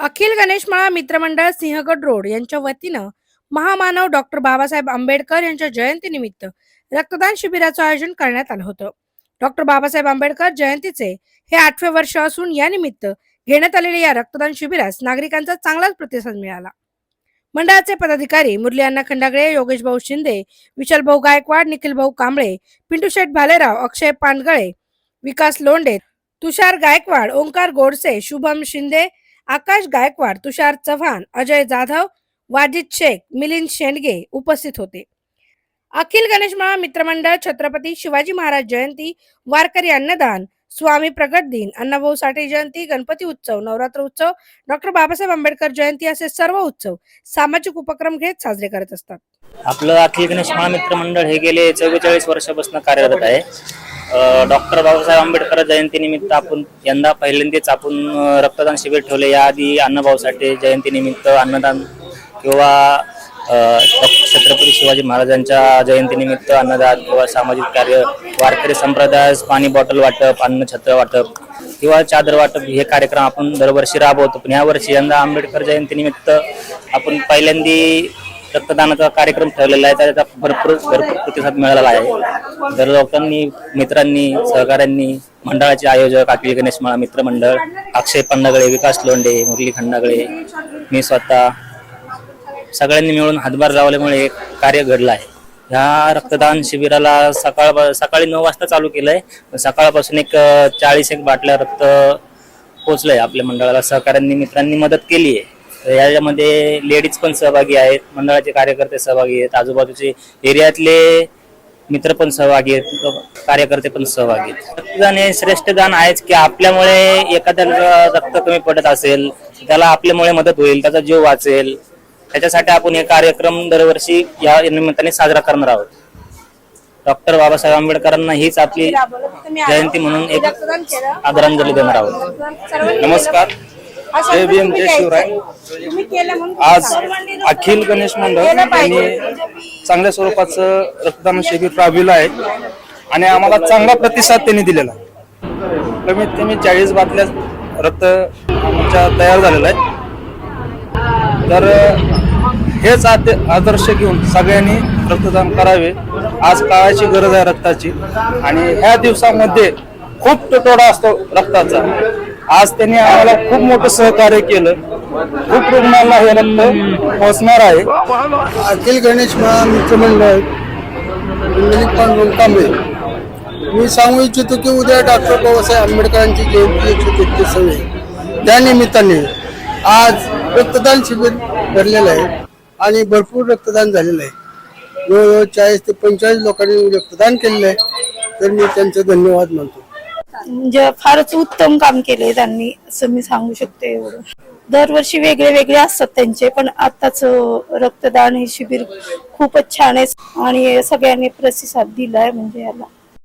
अखिल गणेशमाळा मित्रमंडळ सिंहगड रोड यांच्या वतीनं महामानव डॉक्टर बाबासाहेब आंबेडकर यांच्या जयंतीनिमित्त रक्तदान शिबिराचं आयोजन करण्यात आलं होतं. डॉक्टर बाबासाहेब आंबेडकर जयंतीचे हे आठवे वर्ष असून या निमित्त घेण्यात आलेल्या या रक्तदान शिबिरास नागरिकांचा चांगलाच प्रतिसाद मिळाला. मंडळाचे पदाधिकारी मुरली अण्णा खंडागळे योगेश भाऊ शिंदे विशाल भाऊ गायकवाड निखिल भाऊ कांबळे पिंटू शेठ भालेराव अक्षय पांडगळे विकास लोंडे तुषार गायकवाड ओंकार गोडसे शुभम शिंदे आकाश गायकवाड तुषार चव्हाण अजय जाधव वाजिद शेख मिलिंद शेंडगे उपस्थित होते. अखिल गणेशमाळा मित्रमंडळ छत्रपती शिवाजी महाराज जयंती वारकरी अन्नदान स्वामी प्रगट दिन अण्णाभाऊ साठे जयंती गणपती उत्सव नवरात्र उत्सव डॉक्टर बाबासाहेब आंबेडकर जयंती असे सर्व उत्सव सामाजिक उपक्रम घेत साजरे करत असतात. आपलं अखिल गणेश महामित्र मंडळ हे गेले चव्वेचाळीस वर्षापासून कार्यरत आहे. डॉक्टर बाबासाहेब आंबेडकर जयंतीनिमित्त आपण यंदा पहिल्यांदाच आपण रक्तदान शिबिर ठेवले. याआधी अण्णाभाऊ साठे जयंतीनिमित्त अन्नदान किंवा छत्रपती शिवाजी महाराजांच्या जयंतीनिमित्त अन्नदान किंवा सामाजिक कार्य वारकरी संप्रदायास पाणी बॉटल वाटप अन्न छत्र वाटप किंवा चादर वाटप हे कार्यक्रम आपण दरवर्षी राबवतो. पण यावर्षी यंदा आंबेडकर जयंतीनिमित्त आपण पहिल्यांदी रक्तदानाचा कार्यक्रम ठेवलेला आहे त्याचा भरपूर भरपूर प्रतिसाद मिळालेला आहे. तर लोकांनी मित्रांनी सहकाऱ्यांनी मंडळाचे आयोजक अखिल गणेश माळा मित्रमंडळ अक्षय पंडागळे विकास लोंडे मुरली खंडागळे मी स्वतः सगळ्यांनी मिळून हातभार लावल्यामुळे एक कार्य घडलं आहे. ह्या रक्तदान शिबिराला सकाळ सकाळी नऊ वाजता चालू केलंय. सकाळपासून एक चाळीस एक बाटल्या रक्त पोचलंय आपल्या मंडळाला. सहकाऱ्यांनी मित्रांनी मदत केली आहे. तर याच्यामध्ये लेडीज पण सहभागी आहेत मंडळाचे कार्यकर्ते सहभागी आहेत आजूबाजूचे एरियातले मित्र पण सहभागी आहेत कार्यकर्ते पण सहभागी आहेत. रक्तदान हे श्रेष्ठ दान आहेच की आपल्यामुळे एखाद्याला रक्त कमी पडत असेल त्याला आपल्यामुळे मदत होईल त्याचा जीव वाचेल त्याच्यासाठी आपण हे कार्यक्रम दरवर्षी या निमित्ताने साजरा करणार आहोत. डॉक्टर बाबासाहेब आंबेडकरांना हीच आपली जयंती म्हणून एक आदरांजली देणार आहोत. नमस्कार. जय भीम जय शिवराय. आज अखिल गणेश मंडळ यांनी चांगल्या स्वरूपाचं रक्तदान शिबिर राबविलं आहे. आणि आम्हाला चांगला प्रतिसाद त्यांनी दिलेला आहे. कमीत कमी चाळीस बाटल्या रक्त आमच्या तयार झालेला आहे. तर हेच आद- आदर्श घेऊन सगळ्यांनी रक्तदान करावे. आज काळाची गरज आहे रक्ताची. आणि ह्या दिवसामध्ये खूप तुटवडा असतो रक्ताचा. आज त्यांनी आम्हाला खूप मोठं सहकार्य केलं. खूप रुग्णांना हे रक्त पोहोचणार आहे. अखिल गणेश महा मित्रमंडळ कांबळे मी सांगू इच्छितो की उद्या डॉक्टर बाबासाहेब आंबेडकरांची जयंती एकशे तेहतीसावी. आहे त्या निमित्ताने आज रक्तदान शिबिर भरलेलं आहे आणि भरपूर रक्तदान झालेलं आहे. जवळजवळ चाळीस ते पंचेचाळीस लोकांनी रक्तदान केलेलं आहे. तर मी त्यांचे धन्यवाद मानतो. म्हणजे फारच उत्तम काम केले त्यांनी असं मी सांगू शकते एवढं. दरवर्षी वेगळे वेगळे असतात त्यांचे पण आताच रक्तदान हे शिबिर खूपच छान आहे. आणि सगळ्यांनी प्रतिसाद दिलाय म्हणजे याला.